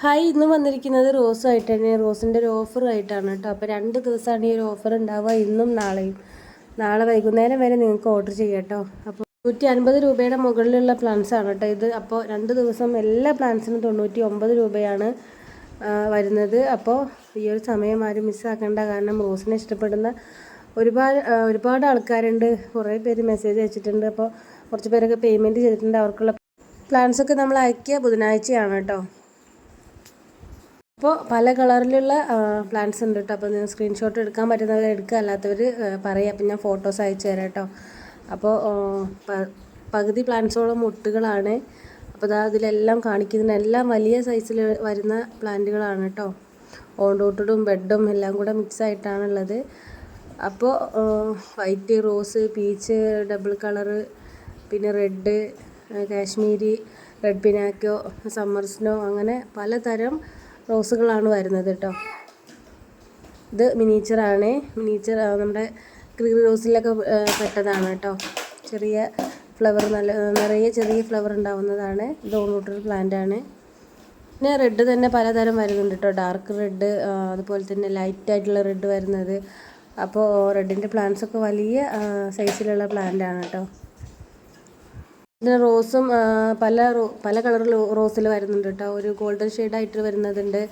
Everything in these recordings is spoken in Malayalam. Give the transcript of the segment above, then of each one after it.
ഹായ് ഇന്ന് വന്നിരിക്കുന്നത് റോസുമായിട്ടാണ് റോസിന്റെ ഒരു ഓഫർ ആയിട്ടാണ് കേട്ടോ. അപ്പോൾ രണ്ട് ദിവസമാണ് ഈ ഒരു ഓഫർ ഉണ്ടാവുക. ഇന്നും നാളെയും. നാളെ വൈകുന്നേരം വരെ നിങ്ങൾക്ക് ഓർഡർ ചെയ്യാം കേട്ടോ. അപ്പോൾ നൂറ്റി അൻപത് രൂപയുടെ മുകളിലുള്ള പ്ലാൻസ് ആണ് കേട്ടോ ഇത്. അപ്പോൾ രണ്ട് ദിവസം എല്ലാ പ്ലാൻസിനും തൊണ്ണൂറ്റി ഒമ്പത് രൂപയാണ് വരുന്നത്. അപ്പോൾ ഈ ഒരു സമയം ആരും മിസ്സാക്കേണ്ട കാരണം റോസിനെ ഇഷ്ടപ്പെടുന്ന ഒരുപാട് ഒരുപാട് ആൾക്കാരുണ്ട്. കുറേ പേര് മെസ്സേജ് അയച്ചിട്ടുണ്ട്. അപ്പോൾ കുറച്ച് പേരൊക്കെ പേയ്മെന്റ് ചെയ്തിട്ടുണ്ട്. അവർക്കുള്ള പ്ലാൻസൊക്കെ നമ്മൾ അയക്കുക ബുധനാഴ്ചയാണ് കേട്ടോ. അപ്പോൾ പല കളറിലുള്ള പ്ലാന്റ്സ് ഉണ്ട് കേട്ടോ അപ്പോൾ നിങ്ങൾ സ്ക്രീൻഷോട്ട് എടുക്കാൻ പറ്റുന്നവർ എടുക്കുക. അല്ലാത്തവർ പറയുക അപ്പം ഞാൻ ഫോട്ടോസ് അയച്ചു തരാം കേട്ടോ അപ്പോൾ പകുതി പ്ലാന്റ്സോളം മുട്ടുകളാണ്. അപ്പോൾ ദാ ഇതിലെല്ലാം കാണിക്കുന്ന എല്ലാം വലിയ സൈസിൽ വരുന്ന പ്ലാന്റുകളാണ് കേട്ടോ ഓണ്ടോട്ടും ബെഡും എല്ലാം കൂടെ മിക്സ് ആയിട്ടാണുള്ളത്. അപ്പോൾ white rose peach double colour പിന്നെ റെഡ് കാശ്മീരി റെഡ് പിനാക്കോ സമ്മർ സ്നോ അങ്ങനെ പലതരം റോസുകളാണ് വരുന്നത് കേട്ടോ. ഇത് മിനിയേച്ചറാണ്. മിനിയേച്ചർ നമ്മുടെ ക്രീം റോസിലൊക്കെ പെട്ടതാണ് കേട്ടോ. ചെറിയ ഫ്ലവർ നല്ല നിറയെ ചെറിയ ഫ്ലവർ ഉണ്ടാവുന്നതാണ്. ഇത് വോട്ടർ പ്ലാന്റ് ആണ് പിന്നെ റെഡ് തന്നെ പലതരം വരുന്നുണ്ട് കേട്ടോ. ഡാർക്ക് റെഡ് അതുപോലെ തന്നെ ലൈറ്റ് ആയിട്ടുള്ള റെഡ് വരുന്നത്. അപ്പോൾ റെഡിന്റെ പ്ലാന്റ്സൊക്കെ വലിയ സൈസിലുള്ള പ്ലാന്റ് ആണ് കേട്ടോ. ഇതിന് റോസും പല പല കളറിൽ റോസിൽ വരുന്നുണ്ട് കേട്ടോ ഒരു ഗോൾഡൻ ഷെയ്ഡായിട്ട് വരുന്നതുണ്ട്.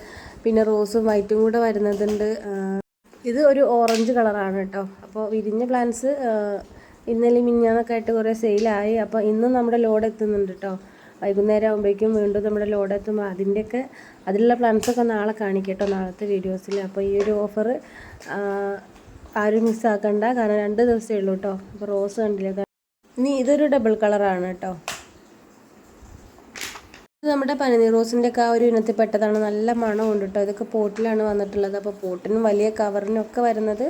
പിന്നെ റോസും വൈറ്റും കൂടെ വരുന്നതുണ്ട്. ഇത് ഒരു ഓറഞ്ച് കളറാണ് കേട്ടോ അപ്പോൾ വിരിഞ്ഞ പ്ലാന്റ്സ് ഇന്നലെ മിഞ്ഞാന്നൊക്കെ ആയിട്ട് കുറേ സെയിലായി. അപ്പോൾ ഇന്നും നമ്മുടെ ലോഡ് എത്തുന്നുണ്ട് കേട്ടോ വൈകുന്നേരം ആകുമ്പോഴേക്കും വീണ്ടും നമ്മുടെ ലോഡ് എത്തുമ്പോൾ അതിന്റെയൊക്കെ അതിലുള്ള പ്ലാന്റ്സൊക്കെ നാളെ കാണിക്കട്ടോ നാളത്തെ വീഡിയോസിൽ അപ്പോൾ ഈ ഒരു ഓഫർ ആരും മിസ്സാക്കണ്ട. കാരണം രണ്ട് ദിവസമേ ഉള്ളൂ കേട്ടോ അപ്പോൾ റോസ് കണ്ടില്ലേ? ഇനി ഇതൊരു ഡബിൾ കളറാണ് കേട്ടോ ഇത് നമ്മുടെ പനിനീർ റോസിന്റെ ഒക്കെ ആ ഒരു ഇനത്തിൽ പെട്ടതാണ് നല്ല മണമുണ്ട് കേട്ടോ ഇതൊക്കെ പോട്ടിലാണ് വന്നിട്ടുള്ളത്. അപ്പോൾ പോട്ടിനും വലിയ കവറിനും ഒക്കെ വരുന്നത്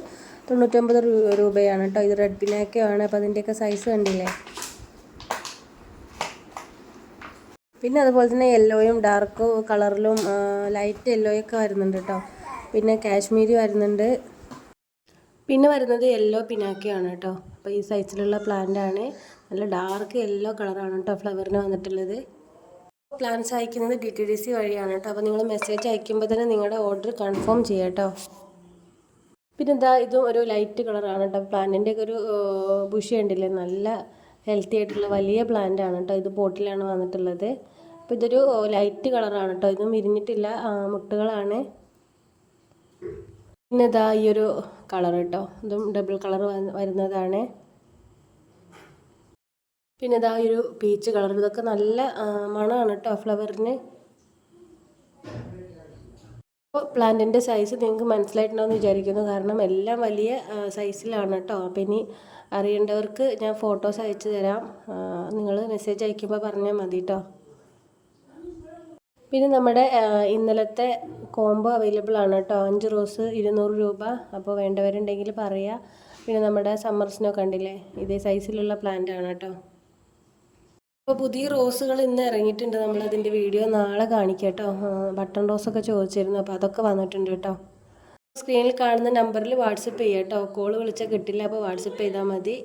തൊണ്ണൂറ്റൊമ്പത് രൂപയാണ് കേട്ടോ ഇത് റെഡ് പിനാക്കോ ആണ്. അപ്പോൾ അതിന്റെയൊക്കെ സൈസ് കണ്ടില്ലേ? പിന്നെ അതുപോലെ തന്നെ യെല്ലോയും ഡാർക്ക് കളറിലും ലൈറ്റ് യെല്ലോയൊക്കെ വരുന്നുണ്ട് കേട്ടോ പിന്നെ കാശ്മീരി വരുന്നുണ്ട്. പിന്നെ വരുന്നത് യെല്ലോ പിനാക്കയാണ് കേട്ടോ അപ്പോൾ ഈ സൈസിലുള്ള പ്ലാന്റ് ആണ്. നല്ല ഡാർക്ക് യെല്ലോ കളറാണ് കേട്ടോ ഫ്ലവറിന് വന്നിട്ടുള്ളത്. പ്ലാന്റ്സ് അയക്കുന്നത് ഡി ടി ഡി സി വഴിയാണ് കേട്ടോ അപ്പോൾ നിങ്ങൾ മെസ്സേജ് അയക്കുമ്പോൾ തന്നെ നിങ്ങളുടെ ഓർഡർ കൺഫേം ചെയ്യാം കേട്ടോ പിന്നെ എന്താ ഇതും ഒരു ലൈറ്റ് കളറാണ് കേട്ടോ പ്ലാന്റിന്റെ ഒക്കെ ഒരു ബുഷി ഉണ്ടല്ലേ നല്ല ഹെൽത്തി ആയിട്ടുള്ള വലിയ പ്ലാന്റ് ആണ് കേട്ടോ ഇത് പോട്ടിലാണ് വന്നിട്ടുള്ളത്. അപ്പോൾ ഇതൊരു ലൈറ്റ് കളറാണ് കേട്ടോ ഇതും വിരിഞ്ഞിട്ടില്ല മുട്ടുകളാണ്. പിന്നെ ഇതാ ഈ ഒരു കളർ കേട്ടോ ഇതും ഡബിൾ കളർ വരുന്നതാണ്. പിന്നെ ഇതാ ഒരു പീച്ച് കളർ ഇതൊക്കെ നല്ല മണമാണ് കേട്ടോ ഫ്ലവറിന് അപ്പോൾ പ്ലാന്റിന്റെ സൈസ് നിങ്ങൾക്ക് മനസ്സിലായിട്ടുണ്ടോ എന്ന് വിചാരിക്കുന്നു. കാരണം എല്ലാം വലിയ സൈസിലാണ് കേട്ടോ അപ്പം ഇനി അറിയേണ്ടവർക്ക് ഞാൻ ഫോട്ടോസ് അയച്ചു തരാം നിങ്ങൾ മെസ്സേജ് അയക്കുമ്പോൾ പറഞ്ഞാൽ മതി കേട്ടോ പിന്നെ നമ്മുടെ ഇന്നലത്തെ കോംബോ അവൈലബിൾ ആണ് കേട്ടോ. അഞ്ച് റോസ് ഇരുന്നൂറ് രൂപ. അപ്പോൾ വേണ്ടവരുണ്ടെങ്കിൽ പറയുക പിന്നെ നമ്മുടെ സമ്മർ സ്നോ കണ്ടില്ലേ? ഇതേ സൈസിലുള്ള പ്ലാന്റ് ആണ് കേട്ടോ. അപ്പോൾ പുതിയ റോസുകൾ ഇന്ന് ഇറങ്ങിയിട്ടുണ്ട്. നമ്മൾ അതിന്റെ വീഡിയോ നാളെ കാണിക്കാം കേട്ടോ. ബട്ടൺ റോസൊക്കെ ചോദിച്ചിരുന്നു. അപ്പോൾ അതൊക്കെ വന്നിട്ടുണ്ട് കേട്ടോ. സ്ക്രീനിൽ കാണുന്ന നമ്പറിൽ വാട്സപ്പ് ചെയ്യാം കേട്ടോ. കോൾ വിളിച്ചാൽ കിട്ടില്ല. അപ്പോൾ വാട്സപ്പ് ചെയ്താൽ മതി.